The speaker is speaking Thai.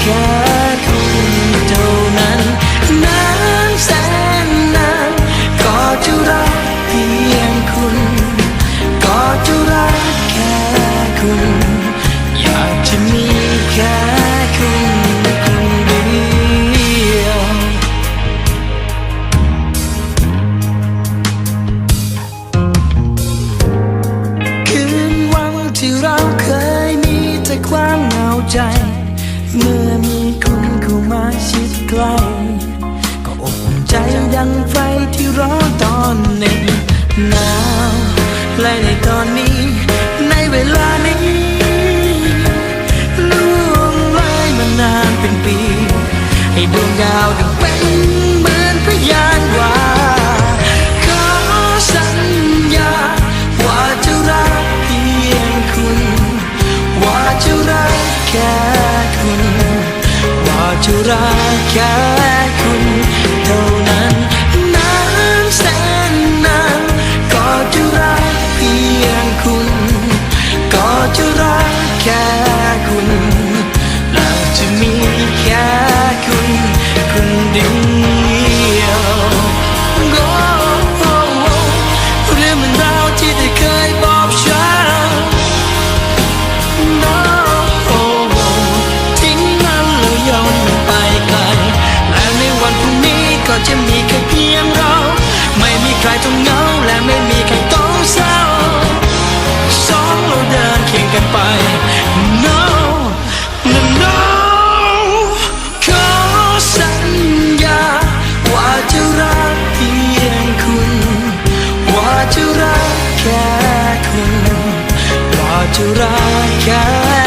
แค่คุณเท่านั้นนานแสนนานก็จะรักเพียงคุณ ก็จะรักแค่คุณ อยากจะมีแค่คุณคนเดียว คืนวันที่เราเคยมีแต่ความเหงาใจ เมื่อมีคนเข้ามาชิดใกล้ก็อบอุ่นใจดังไฟที่ร้อนตอนหนึ่งหนาวและในตอนนี้ ในเวลานี้ล่วงเลยมานานเป็นปี ให้ดวงดาวดัง curahkan จะร้ายแค่